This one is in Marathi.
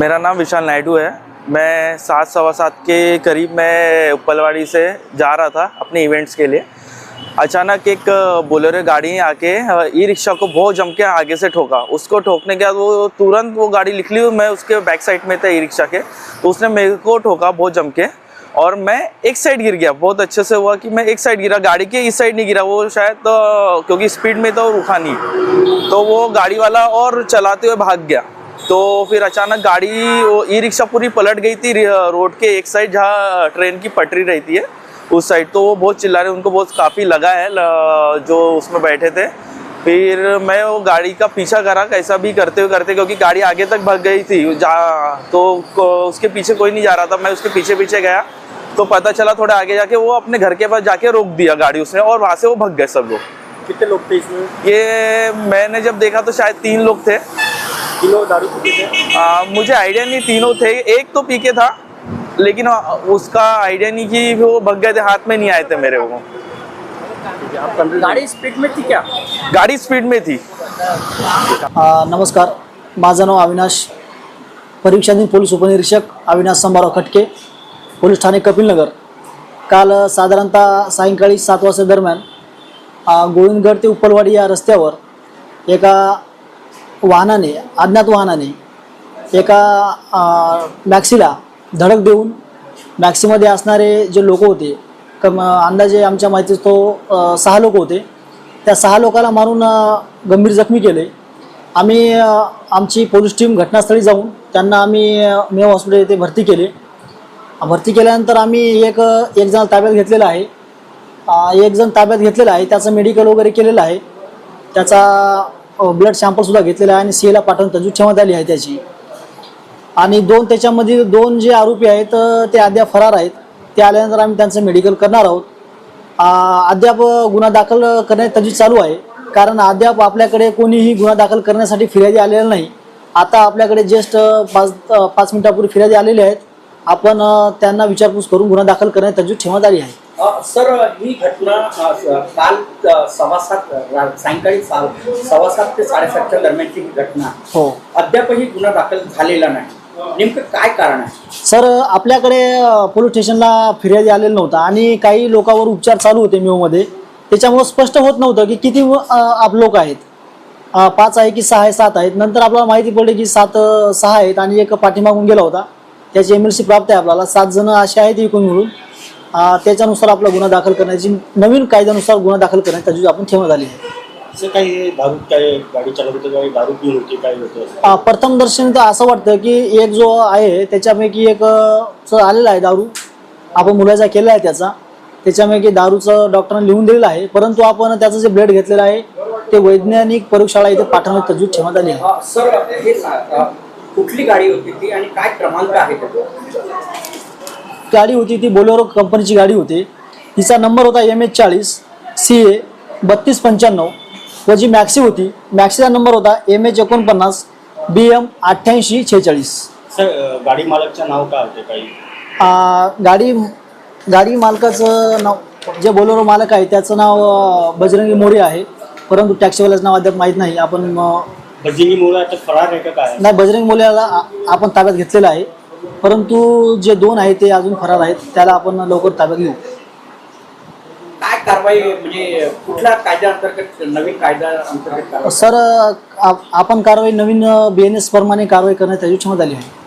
मेरा नाम विशाल नायडू है। मैं सात सवा सात के करीब मैं उपलवाड़ी से जा रहा था अपने इवेंट्स के लिए। अचानक एक बोलेरो गाड़ी आके ई रिक्शा को बहुत जम के आगे से ठोका। उसको ठोकने के बाद वो तुरंत वो गाड़ी निकली मैं उसके बैक साइड में था ई रिक्शा के। तो उसने मेरे को ठोका बहुत जम के और मैं एक साइड गिर गया। बहुत अच्छे से हुआ कि मैं एक साइड गिरा। गाड़ी के इस साइड नहीं गिरा। वो शायद तो, क्योंकि स्पीड में तो रुका नहीं। तो वो गाड़ी वाला और चलाते हुए भाग गया। तो फिर अचानक गाड़ी वो ई रिक्शा पूरी पलट गई थी रोड के एक साइड जहाँ ट्रेन की पटरी रहती है उस साइड। तो वो बहुत चिल्ला रहे उनको बहुत काफ़ी लगा है जो उसमें बैठे थे। फिर मैं वो गाड़ी का पीछा करा कैसा भी करते हुए करते क्योंकि गाड़ी आगे तक भग गई थी जा तो उसके पीछे कोई नहीं जा रहा था। मैं उसके पीछे पीछे गया तो पता चला थोड़ा आगे जाके वो अपने घर के पास जाके रोक दिया गाड़ी उसने और वहाँ से वो भग गए सब लोग। कितने लोग थे इसमें? ये मैंने जब देखा तो शायद तीन लोग थे। किलो दारू पीते थे? आ, मुझे आइडिया नहीं तीनों थे। एक तो पी के था लेकिन आ, उसका आइडिया नहीं कि वो भग गए थे हाथ में नहीं आए थे मेरे वो। आप गाड़ी स्पीड में थी क्या? गाड़ी स्पीड में थी। अ, नमस्कार माझं नाव अविनाश परीक्षाधीन पोलीस उपनिरीक्षक अविनाश संभाराव खटके पोलीस ठाणे कपिलनगर. काल साधारणतः सायंकाळी सात वाजता दरम्यान गोविंदगड ते उपलवाडी या रस्त्यावर एका वाहनाने अज्ञात वाहनाने एका मॅक्सीला धडक देऊन मॅक्सीमध्ये असणारे जे लोक होते कम अंदाजे आमच्या माहितीत तो सहा लोक होते. त्या सहा लोकाला मारून गंभीर जखमी केले. आम्ही आमची पोलीस टीम घटनास्थळी जाऊन त्यांना आम्ही मे मेव हॉस्पिटल येथे भरती केले. भरती केल्यानंतर आम्ही एक एक जण ताब्यात घेतलेला आहे. एक जण ताब्यात घेतलेला आहे. त्याचं मेडिकल वगैरे केलेलं आहे. त्याचा ब्लड सॅम्पलसुद्धा घेतलेला आहे आणि सी एला पाठवून तजूज ठेवण्यात आली आहे त्याची. आणि दोन त्याच्यामध्ये दोन जे आरोपी आहेत ते अद्याप फरार आहेत. ते आल्यानंतर आम्ही त्यांचं मेडिकल करणार आहोत. अद्याप गुन्हा दाखल करण्यात तजवीज चालू आहे. कारण अद्याप आपल्याकडे कोणीही गुन्हा दाखल करण्यासाठी फिर्यादी आलेला नाही. आता आपल्याकडे जस्ट पाच पाच मिनिटापूर्वी फिर्यादी आलेले आहेत. आपण त्यांना विचारपूस करून गुन्हा दाखल करण्यात तजवीज ठेवण्यात आली आहे. सर ही घटना काल अ, सव्वा सात रा- सायंकाळी सा- सव्वा सात ते साडेसातच्या दरम्यानची ही घटना. हो. अद्यापही गुन्हा दाखल झालेला नाही. नेमकं काय कारण आहे? सर आपल्याकडे पोलीस स्टेशनला फिर्यादी आलेला नव्हता आणि काही लोकांवर उपचार चालू होते मेवमध्ये त्याच्यामुळं स्पष्ट होत नव्हतं की किती आप लोक आहेत. पाच आहे की सहा आहे सात आहेत. नंतर आपल्याला माहिती पडली की सात सहा आहेत आणि एक पाठीमागून गेला होता. त्याची एम एल सी प्राप्त आहे आपल्याला. सात जण असे आहेत एकूण मिळून. त्याच्यानुसार आपला गुन्हा दाखल करण्याची नवीन कायद्यानुसार गुन्हा दाखल करण्याची तजवीज आपण ठेवण्यात आली आहे. असं काही दारू काय गाडी चालवत होते काही दारू पिऊन होती काय होतं अ, प्रथम दर्शनी तर असं वाटतं की एक जो आहे त्याच्यापैकी एक अ, चं आलेला आहे दारू. आपण मुलाचा केला आहे त्याचा. त्याच्यापैकी दारूचं डॉक्टरांनी लिहून दिलेलं आहे. परंतु आपण त्याचं जे ब्लड घेतलेलं आहे ते वैज्ञानिक प्रयोगशाळा इथे पाठवण्यात तजवीज ठेवण्यात आली आहे. सर हे कुठली गाडी होती ती आणि काय क्रमांक आहे त्याचा? गाडी होती ती बोलेरो कंपनीची गाडी होती. तिचा नंबर होता एम एच चाळीस सी ए बत्तीस पंच्याण्णव व जी मॅक्सी होती मॅक्सीचा नंबर होता एम एच एकोणपन्नास बी एम अठ्ठ्याऐंशी छेचाळीस सर गाडी मालकचं नाव काय होते काही? गाडी गाडी मालकाचं नाव जे बोलेरो मालक आहे त्याचं नाव बजरंगी मोरे आहे. परंतु टॅक्सीवाल्याचं नाव अद्याप माहीत नाही. आपण मुलं आता फरार आहे का काय? नाही बजरंग मोरेला आपण ताब्यात घेतलेलं आहे. परंतु जे दोन आहेत ते अजून फरार आहेत त्याला आपण लवकर ताब्यात घेऊ. काय कारवाई म्हणजे कुठल्या कायद्या अंतर्गत नवीन कायदा अंतर्गत कारवाई? सर आपण कारवाई नवीन बी एन एस प्रमाणे कारवाई करण्यात याची क्षमता आली आहे.